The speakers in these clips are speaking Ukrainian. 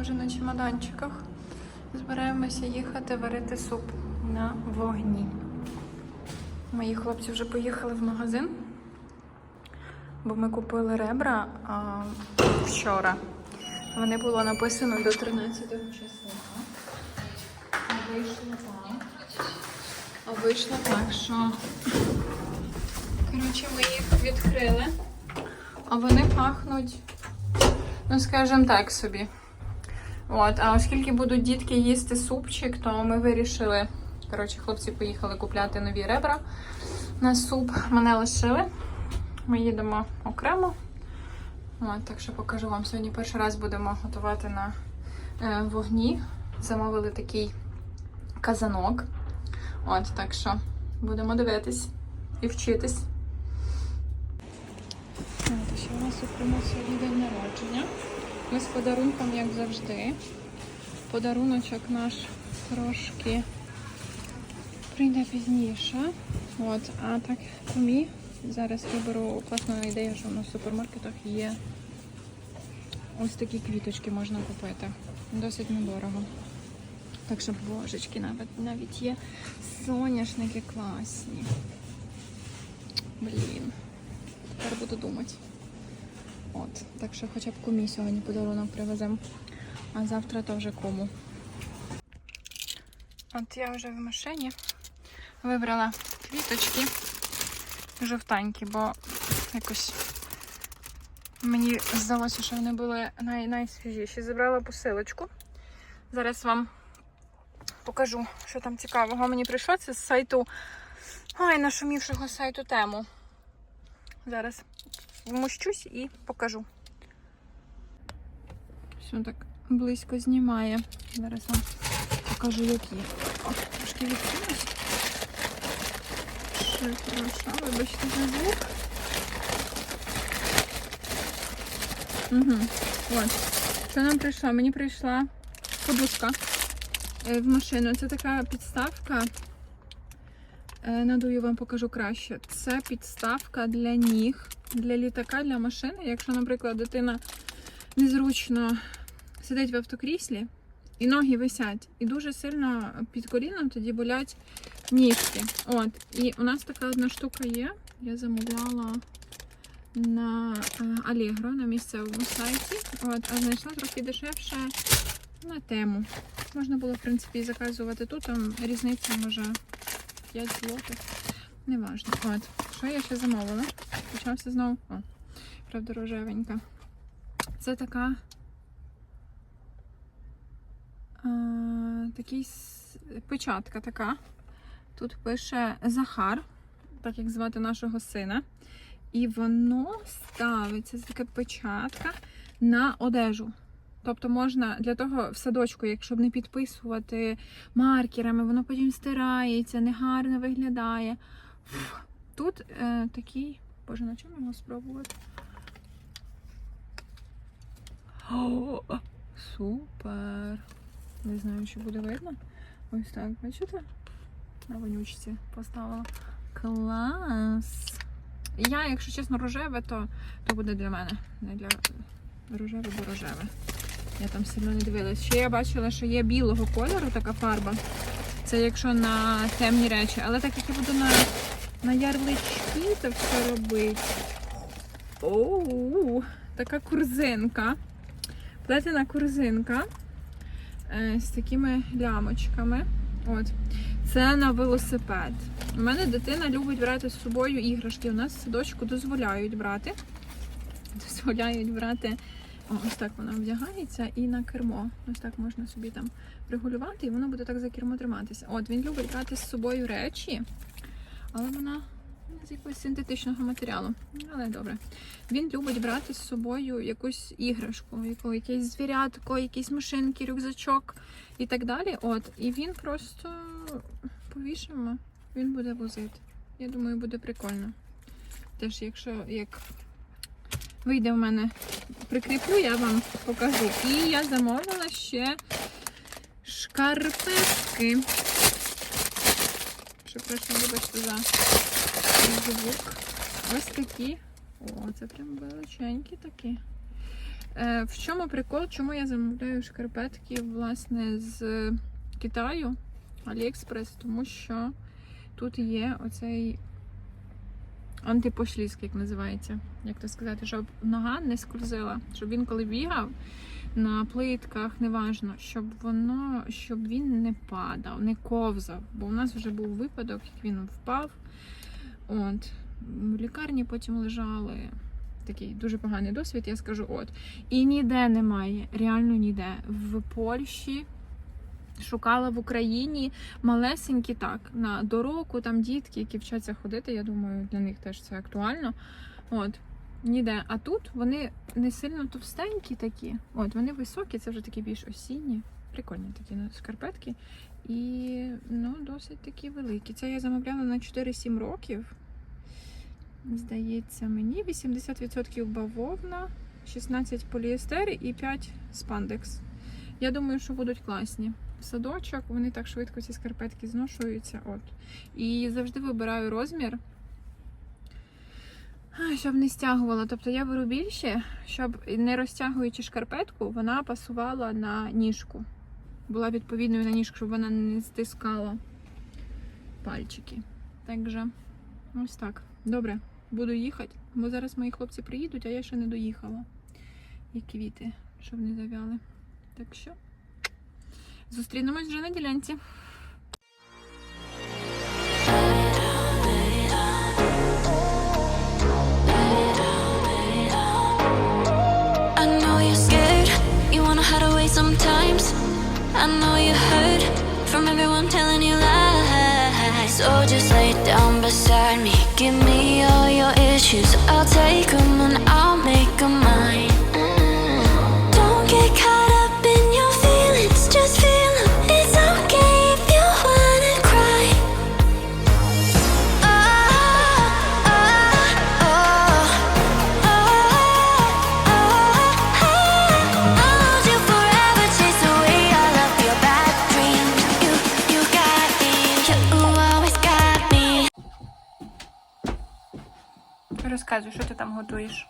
ми вже на чемоданчиках. Збираємося їхати варити суп на вогні. Мої хлопці вже поїхали в магазин, бо ми купили ребра а, вчора. Вони було написано до 13 числа. А вийшло так. А вийшло так, що коротше, ми їх відкрили, а вони пахнуть, ну скажімо так собі. От, а оскільки будуть дітки їсти супчик, то ми вирішили. Коротше, хлопці поїхали купляти нові ребра на суп. Мене лишили. Ми їдемо окремо. От, так що покажу вам. Сьогодні перший раз будемо готувати на е, вогні. Замовили такий казанок. От, так що будемо дивитись і вчитись. Ще у нас у сьогодні день народження. Ми з подарунком, як завжди. Подаруночок наш трошки прийде пізніше. От, а так помі. Зараз виберу класну ідею, що в нас в супермаркетах є ось такі квіточки можна купити. Досить недорого. Так що, божечки, навіть, навіть є соняшники класні. Блін. Тепер буду думати. От, так що хоча б кумі сьогодні подарунок привеземо. А завтра то вже кому. От я вже в машині вибрала квіточки жовтенькі, бо якось мені здалося, що вони були най найсвіжіші. Забрала посилочку. Зараз вам покажу, що там цікавого мені прийшло. Це з сайту ай, нашумівшого сайту тему. Зараз вмощусь і покажу. Все так близько знімає. Зараз вам покажу, які. О, трошки відсунусь. Ще хорошо, вибачте за звук. Угу. От. Що нам прийшло? Мені прийшла подушка е, в машину. Це така підставка. Е, Надую вам покажу краще. Це підставка для ніг, для літака, для машини. Якщо, наприклад, дитина незручно сидить в автокріслі і ноги висять, і дуже сильно під коліном тоді болять нігті. От, і у нас така одна штука є. Я замовляла на е, Allegro, на місцевому сайті. От, а знайшла трохи дешевше на тему. Можна було, в принципі, і заказувати тут, там різниця може 5 злотих. Неважно. От, що я ще замовила? Почався знову. О, правда, рожевенька. Це така. А, такий печатка така. Тут пише Захар, так як звати нашого сина. І воно ставиться, це така печатка на одежу. Тобто можна для того в садочку, якщо б не підписувати маркерами, воно потім стирається, негарно виглядає. Тут е, такий. Боже, на чому його спробувати? О, супер! Не знаю, чи буде видно. Ось так, бачите? На вонючці поставила. Клас! Я, якщо чесно, рожеве, то, то буде для мене. Не для рожеве, бо рожеве. Я там сильно не дивилась. Ще я бачила, що є білого кольору така фарба. Це якщо на темні речі. Але так як я буду на, на ярлички це все робити. Оу, така корзинка. Плетена корзинка е, з такими лямочками. От. Це на велосипед. У мене дитина любить брати з собою іграшки. У нас в садочку дозволяють брати. Дозволяють брати. О, ось так вона вдягається і на кермо. Ось так можна собі там регулювати, і воно буде так за кермо триматися. От, він любить брати з собою речі, але вона з якогось синтетичного матеріалу. Але добре. Він любить брати з собою якусь іграшку, яку, якесь звірятко, якісь машинки, рюкзачок і так далі. От, і він просто повішимо, він буде возити. Я думаю, буде прикольно. Теж, якщо як вийде в мене, прикріплю, я вам покажу. І я замовила ще шкарпетки. Припрошую, вибачте за звук. Ось такі. О, це прям величенькі такі. Е, в чому прикол? Чому я замовляю шкарпетки власне з Китаю, Аліекспрес? Тому що тут є оцей антипошліск, як називається. Як то сказати, щоб нога не скользила, щоб він коли бігав на плитках, неважно, щоб воно, щоб він не падав, не ковзав. Бо у нас вже був випадок, як він впав. От. В лікарні потім лежали. Такий дуже поганий досвід, я скажу от. І ніде немає, реально ніде. В Польщі шукала в Україні малесенькі так, на дорогу, там дітки, які вчаться ходити. Я думаю, для них теж це актуально. От. Ніде. А тут вони не сильно товстенькі такі. От, вони високі, це вже такі більш осінні. Прикольні такі ну, шкарпетки. І ну, досить такі великі. Це я замовляла на 4-7 років. Здається, мені 80% бавовна, 16 поліестер і 5 спандекс. Я думаю, що будуть класні. Садочок вони так швидко ці скарпетки зношуються. От. І завжди вибираю розмір, щоб не стягувала. Тобто я беру більше, щоб не розтягуючи шкарпетку, вона пасувала на ніжку. Була відповідною на ніжку, щоб вона не стискала пальчики. Так ось так. Добре, буду їхати, бо зараз мої хлопці приїдуть, а я ще не доїхала. І квіти, щоб не завяли. Так що зустрінемось вже на ділянці. I know you heard from everyone telling you lies. So just lay down beside me, give me all your issues. I'll take them and I'll make them mine. Розказуй, що ти там готуєш?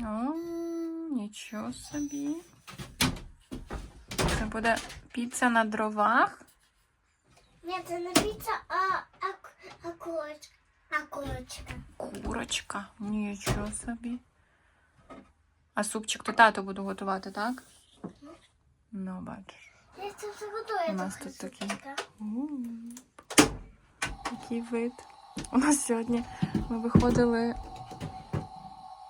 О, нічого собі. Це буде піца на дровах. Ні, це не піца, а, а, а курочка. А курочка. Курочка. Нічого собі. А супчик то тато буду готувати, так? Ну, бачиш. Я це все готую. У нас тут такий. М, вид. У нас сьогодні ми виходили.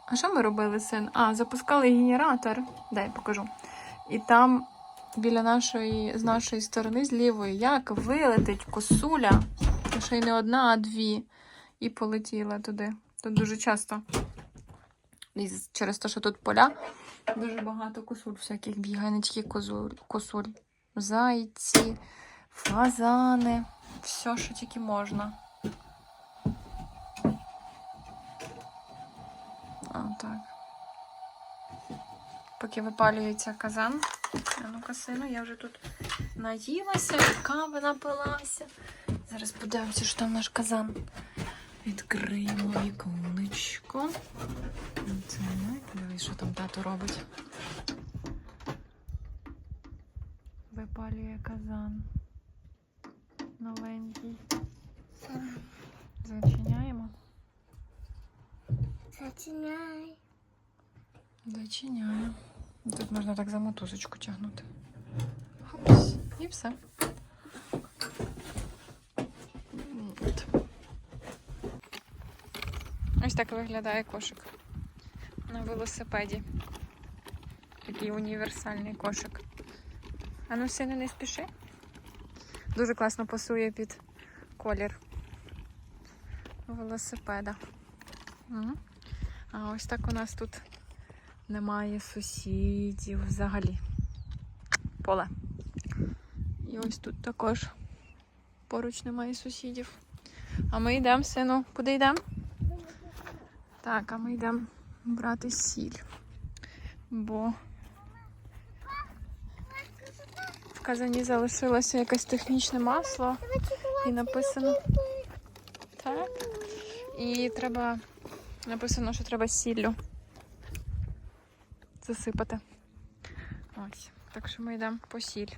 А що ми робили, син? А, запускали генератор. Дай покажу. І там біля нашої, з нашої сторони, з лівої, як вилетить косуля. Ще й не одна, а дві. І полетіла туди. Тут дуже часто. І через те, що тут поля, дуже багато косуль всяких бігає, не косуль. Зайці, фазани, все, що тільки можна. Поки випалюється казан. А ну-ка, сину, я вже тут наїлася, кави напилася. Зараз подивимося, що там наш казан. Відкриємо віконечко. Так, дивись, що там тато робить. Випалює казан. Новенький. Зачиняємо. Зачиняй. Зачиняю. Тут можна так за мотузочку тягнути. Хопс. І все. Ось так виглядає кошик на велосипеді. Такий універсальний кошик. А ну сину не спіши. Дуже класно пасує під колір велосипеда. А ось так у нас тут немає сусідів взагалі. Поле. І ось тут також поруч немає сусідів. А ми йдемо, сину. Куди йдемо? Так, а ми йдемо брати сіль. Бо в казані залишилося якесь технічне масло. І написано. Так. І треба Написано, що треба сіллю засипати. Ось. Так що ми йдемо по сіль.